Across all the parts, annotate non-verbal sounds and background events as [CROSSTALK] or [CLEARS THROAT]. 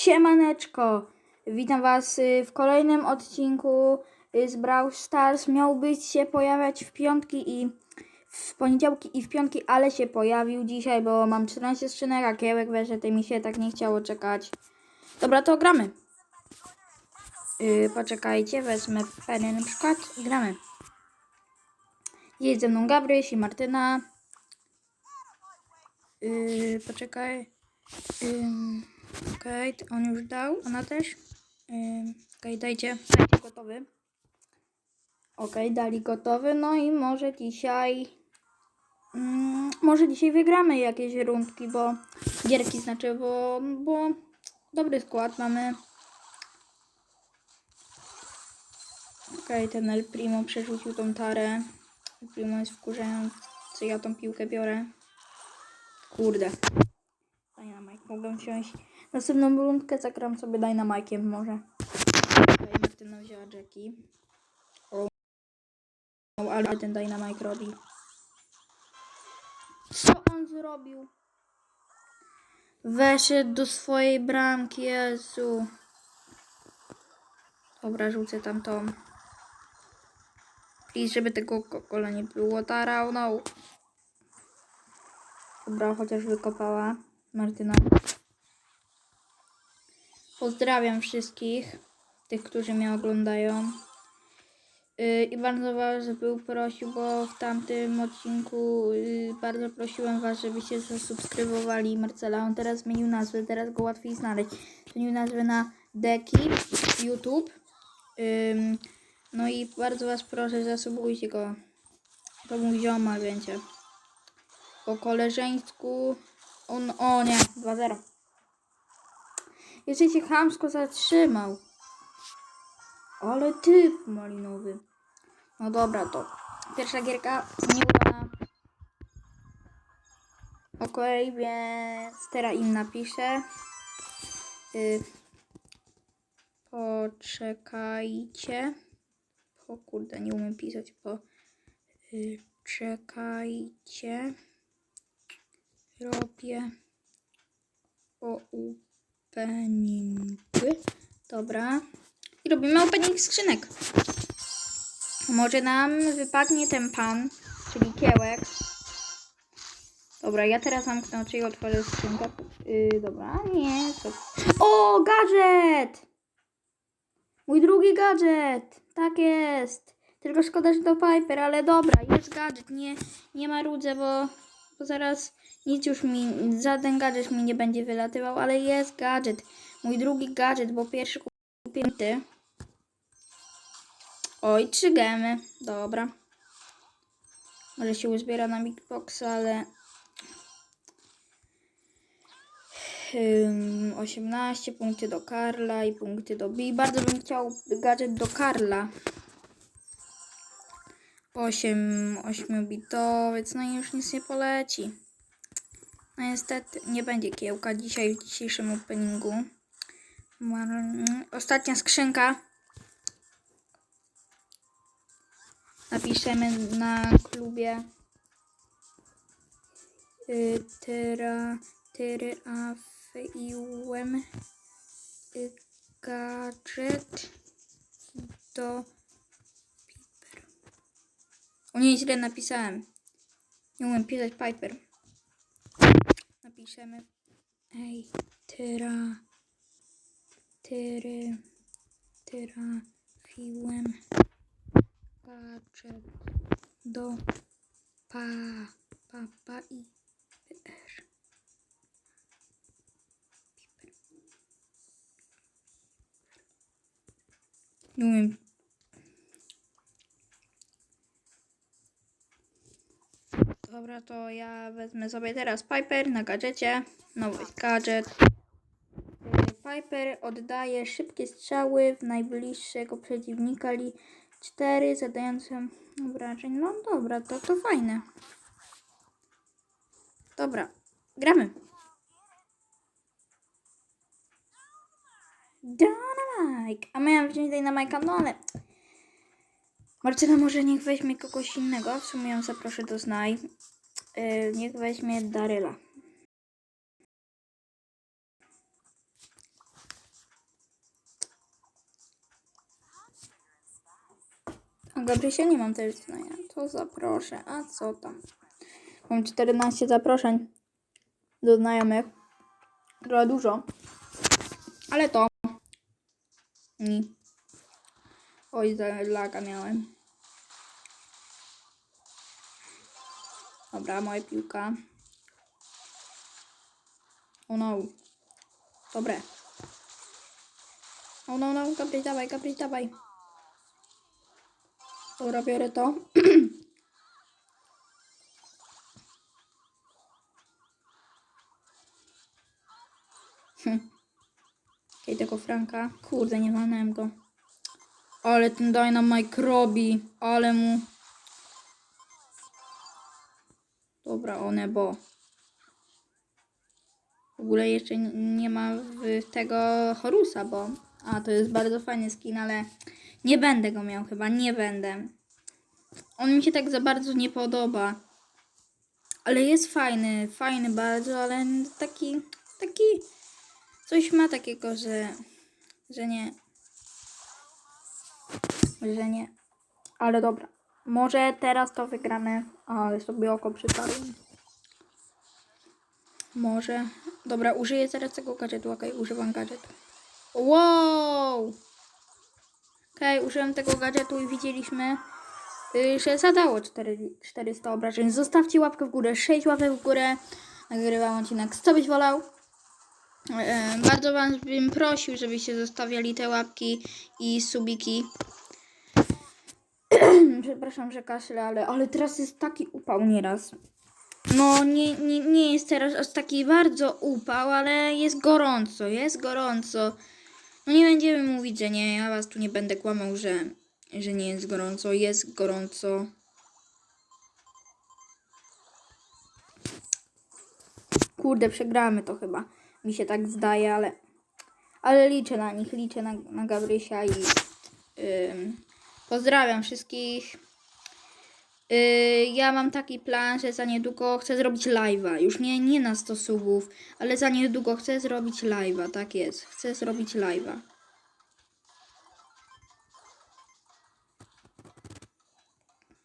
Siemaneczko! Witam Was y, w kolejnym odcinku y, z Brawl Stars. Miał być się pojawiać w piątki i w poniedziałki i w piątki, ale się pojawił dzisiaj, bo mam 14 skrzynek, a kiełek weszedł mi się tak nie chciało czekać. Dobra, to gramy. Yy, poczekajcie, wezmę penę na przykład i gramy. Jest ze mną Gabryś i Martyna. Yy, poczekaj. Ym, Okej, to on już dał, ona też. Ym, Okej, dajcie, dajcie gotowy. Okej, dali gotowy, no i może dzisiaj. Mm, może dzisiaj wygramy jakieś rundki, bo. Gierki znaczy, bo. bo dobry skład mamy. Okej, ten El Primo przerzucił tą tarę. El Primo jest wkurzający, ja tą piłkę biorę. Kurde. Dynamite. Mogę wziąć następną rundkę, zagram sobie Dynamite'iem może. Tutaj Martyna wzięła Jackie. O, ale ten Dynamite robi. Co on zrobił? Weszedł do swojej bramki, Jezu. Dobra, rzucę tam tą. Please, żeby tego kola nie było. Tarał, no. Dobra, chociaż wykopała Martyna. Pozdrawiam wszystkich, tych, którzy mnie oglądają. Yy, I bardzo Was był prosił, bo w tamtym odcinku yy, bardzo prosiłem Was, żebyście zasubskrybowali Marcela. On teraz zmienił nazwę, teraz go łatwiej znaleźć. Zmienił nazwę na Deki YouTube. No i bardzo Was proszę, zasubujcie go. To mój ziomal, wiecie. Po koleżeńsku. On, o nie, 2-0. Jeszcze się chamsko zatrzymał. Ale typ malinowy. No dobra, to pierwsza gierka nieudana. Okej, więc teraz im napiszę. Y, poczekajcie. O kurde, nie umiem pisać, po y, czekajcie. Robię opening. Dobra. I robimy opening skrzynek. Może nam wypadnie ten pan, czyli kiełek. Dobra, ja teraz zamknę oczy i otworzę skrzynkę. Yy, dobra, nie, co? O, gadżet! Mój drugi gadżet! Tak jest! Tylko szkoda, że to Piper, ale dobra, jest gadżet. Nie, nie ma rudze, bo, bo zaraz nic już mi, żaden gadżet mi nie będzie wylatywał, ale jest gadżet. Mój drugi gadżet, bo pierwszy kupiłem ty. Oj, trzy gemy. Dobra. Może się uzbiera na Big Box, ale... Ym, 18 punkty do Karla i punkty do B. Bardzo bym chciał gadżet do Karla. 8, 8-bitowiec, no i już nic nie poleci. No niestety nie będzie kiełka dzisiaj w dzisiejszym openingu. Ostatnia skrzynka. Napiszemy na klubie y, tyra, tyry afeiłem y, gadżet do. O nie, źle napisałem. Nie umiem pisać Piper. Napiszemy Ej, tyra tyry trafiłem gadżet do pa, papa i PR. Nie umiem. Dobra, to ja wezmę sobie teraz Piper na gadżecie. Nowy gadżet. Piper oddaje szybkie strzały w najbliższego przeciwnika li 4 zadające obrażeń. No dobra, to to fajne. Dobra, gramy. Dynamite! A miałem wziąć Dynamite'a, no ale... Martyna może niech weźmie kogoś innego. W sumie ją zaproszę do znaj. Yy, niech weźmie Daryla. A Gabrysia nie mam też znaja. To zaproszę. A co tam? Mam 14 zaproszeń do znajomych. Trochę dużo. Ale to... Nie. Oj, laga miałem. Dobra, moja piłka. O no. Dobre. O no, no, Gabryś, dawaj, Gabryś, dawaj. Dobra, biorę to. [CLEARS THROAT] Okej, tego Franka. Kurde, nie walnąłem go. Ale ten Dynamite robi. Ale mu... Dobra, one bo. W ogóle jeszcze nie ma tego Horusa, bo... A, to jest bardzo fajny skin, ale nie będę go miał chyba, nie będę. On mi się tak za bardzo nie podoba. Ale jest fajny, fajny bardzo, ale taki, taki... Coś ma takiego, że... Że nie... Że nie. Ale dobra. Może teraz to wygramy. Ale sobie oko przytarłem. Może. Dobra, użyję teraz tego gadżetu. Okej, używam gadżetu. Wow! Okej, użyłem tego gadżetu i widzieliśmy, y, że zadało 4, 400 obrażeń. Zostawcie łapkę w górę, 6 łapek w górę. Nagrywam odcinek. Co byś wolał? E, Bardzo was bym prosił, żebyście zostawiali te łapki i subiki. [CLEARS THROAT] Przepraszam, że kaszle, ale, ale teraz jest taki upał nieraz. No, nie, nie, nie jest teraz aż taki bardzo upał, ale jest gorąco, jest gorąco. No nie będziemy mówić, że nie, ja was tu nie będę kłamał, że, że nie jest gorąco, jest gorąco. Kurde, przegramy to chyba. Mi się tak zdaje, ale, ale liczę na nich, liczę na, na Gabrysia i ym, pozdrawiam wszystkich. Yy, ja mam taki plan, że za niedługo chcę zrobić live'a. Już nie, nie na 100 subów, ale za niedługo chcę zrobić live'a. Tak jest, chcę zrobić live'a.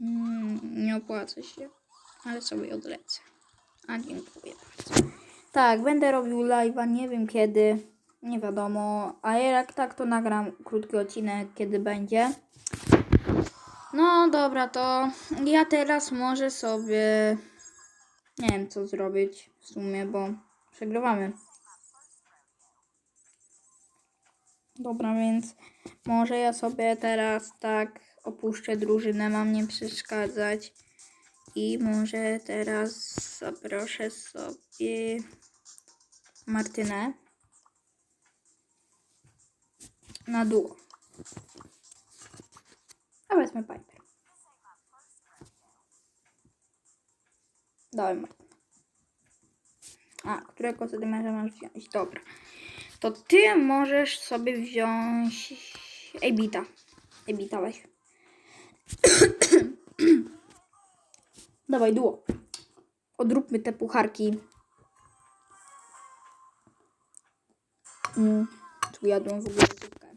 Mm, nie opłaca się, ale sobie odlecę. A dziękuję bardzo. Tak, będę robił live'a, nie wiem kiedy, nie wiadomo. A jak tak, to nagram krótki odcinek, kiedy będzie. No dobra, to ja teraz może sobie nie wiem co zrobić w sumie, bo przegrywamy. Dobra, więc może ja sobie teraz tak opuszczę drużynę, mam nie przeszkadzać. I może teraz zaproszę sobie Martynę na duo. A wezmę Piper. Dałem Martynę. A, którego sobie masz wziąć? Dobra. To ty możesz sobie wziąć Ebita. Ebita weź. Dawaj, duo. Odróbmy te pucharki. Mm, tu jadłem w ogóle zupkę.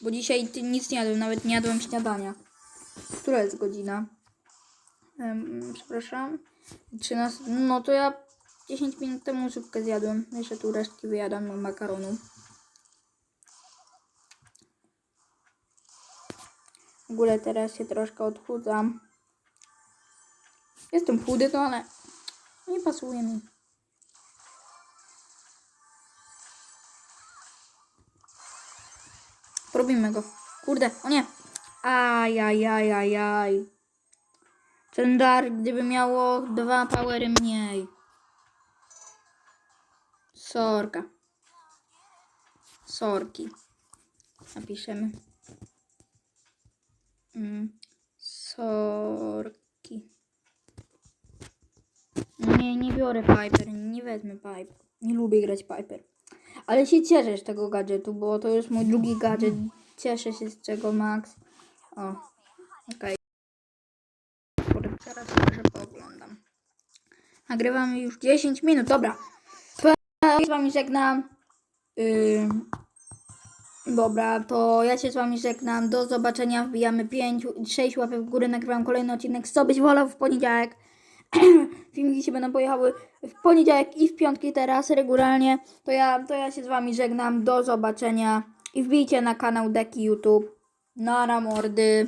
Bo dzisiaj nic nie jadłem, nawet nie jadłem śniadania. Która jest godzina? Em, przepraszam. 13. No to ja 10 minut temu zupkę zjadłem. Jeszcze tu resztki wyjadam makaronu. W ogóle teraz się troszkę odchudzam. Jestem chudy, to ale nie pasuje mi. Porobimy go. Kurde, o nie. Ajajajajaj. Ten dar, gdyby miało dwa powery mniej. Sorka. Sorki. Napiszemy. Mm. Sorki. Nie, nie biorę Piper, nie wezmę Piper. Nie lubię grać Piper. Ale się cieszę z tego gadżetu, bo to jest mój drugi gadżet. Cieszę się z czego Max. O, okej. Okay. Teraz może pooglądam. Nagrywamy już 10 minut, dobra. To ja z wami żegnam. Yy, Dobra, to ja się z wami żegnam. Do zobaczenia. Wbijamy 5, 6 łapek w górę. Nagrywam kolejny odcinek. Co byś wolał w poniedziałek? [CLEARS THROAT] Filmiki się będą pojechały w poniedziałek i w piątki teraz regularnie. To ja, to ja się z wami żegnam. Do zobaczenia. I wbijcie na kanał Deki YouTube. Nara mordy.